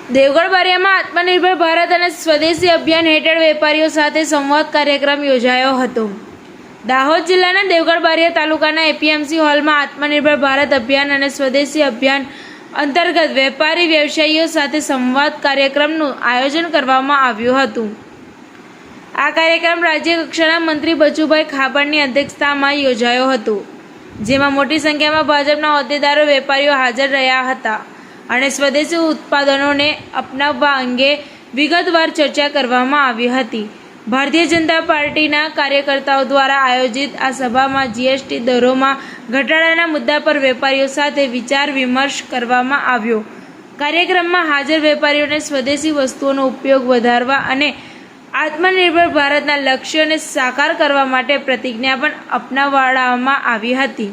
દેવગઢ બરિયામાં આત્મનિર્ભર ભારત અને સ્વદેશી અભિયાન હેઠળ વેપારીઓ સાથે સંવાદ કાર્યક્રમ યોજાયો હતો. દાહોદ જિલ્લાના દેવગઢ બારિયા તાલુકાના એપીએમસી હોલમાં આત્મનિર્ભર ભારત અભિયાન અને સ્વદેશી અભિયાન અંતર્ગત વેપારી વ્યવસાયીઓ સાથે સંવાદ કાર્યક્રમનું આયોજન કરવામાં આવ્યું હતું. આ કાર્યક્રમ રાજ્ય કક્ષાના મંત્રી બચુભાઈ ખાબડની અધ્યક્ષતામાં યોજાયો હતો. જેમાં મોટી સંખ્યામાં ભાજપના હોદ્દેદારો વેપારીઓ હાજર રહ્યા હતા અને સ્વદેશી ઉત્પાદનોને અપનાવવા અંગે વિગતવાર ચર્ચા કરવામાં આવી હતી. ભારતીય જનતા પાર્ટીના કાર્યકર્તાઓ દ્વારા આયોજિત આ સભામાં જીએસટી દરોમાં ઘટાડાના મુદ્દા પર વેપારીઓ સાથે વિચાર વિમર્શ કરવામાં આવ્યો. કાર્યક્રમમાં હાજર વેપારીઓને સ્વદેશી વસ્તુઓનો ઉપયોગ વધારવા અને આત્મનિર્ભર ભારતના લક્ષ્યોને સાકાર કરવા માટે પ્રતિજ્ઞા પણ અપનાવવામાં આવી હતી.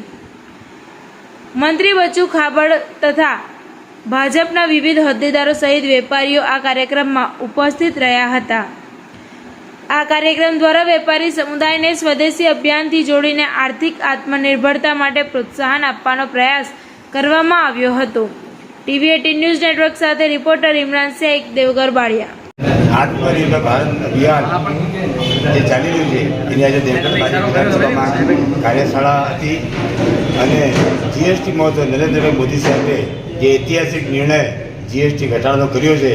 મંત્રી બચુ ખાબડ તથા ભાજપના વિવિધ હોદ્દેદારો સહિત વેપારીઓ આ કાર્યક્રમમાં ઉપસ્થિત રહ્યા હતા. આ કાર્યક્રમ દ્વારા વેપારી સમુદાયને સ્વદેશી અભિયાનથી જોડીને આર્થિક આત્મનિર્ભરતા માટે પ્રોત્સાહન આપવાનો પ્રયાસ કરવામાં આવ્યો હતો. ટીવી એટીન ન્યૂઝ નેટવર્ક સાથે રિપોર્ટર ઇમરાન શેખ દેવગર બાળિયા. આત્મનિર્ભર ભારત અભિયાન જે ચાલી રહ્યું છે, એની આજે દેવગઢ વિધાનસભામાં કાર્યશાળા હતી અને જીએસટી મહોત્સવ નરેન્દ્રભાઈ મોદી સાહેબે જે ઐતિહાસિક નિર્ણય જીએસટી ઘટાડવાનો કર્યો છે,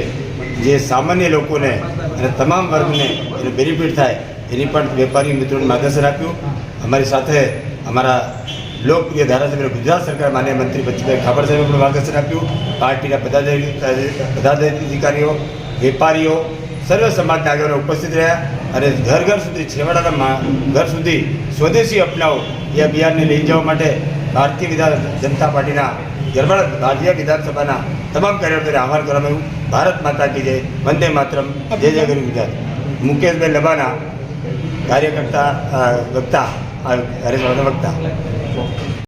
જે સામાન્ય લોકોને અને તમામ વર્ગને એનો બેનિફિટ થાય, એની પણ વેપારી મિત્રોને માર્ગદર્શન આપ્યું. અમારી સાથે અમારા લોકપ્રિય ધારાસભ્ય ગુજરાત સરકાર માન્ય મંત્રી બચુભાઈ ખાબર સાહેબે પણ માર્ગદર્શન આપ્યું. પાર્ટીના પદાધિકારી પદાધિકારીઓ, વેપારીઓ સર્વ સમાજના આગળ ઉપસ્થિત રહ્યા અને ઘર ઘર સુધી છેવાડાના ઘર સુધી સ્વદેશી અપનાવો એ અભિયાનને લઈ જવા માટે ભારતીય વિધાન, જનતા પાર્ટીના ગરબડ ભારતીય વિધાનસભાના તમામ કાર્યકરોને આભાર કરવામાં આવ્યું ભારત માતા કી જય. વંદે માતરમ. જય જય ગરી ગુજરાત. મુકેશભાઈ લબાના કાર્યકર્તા વક્તા આ વક્તા.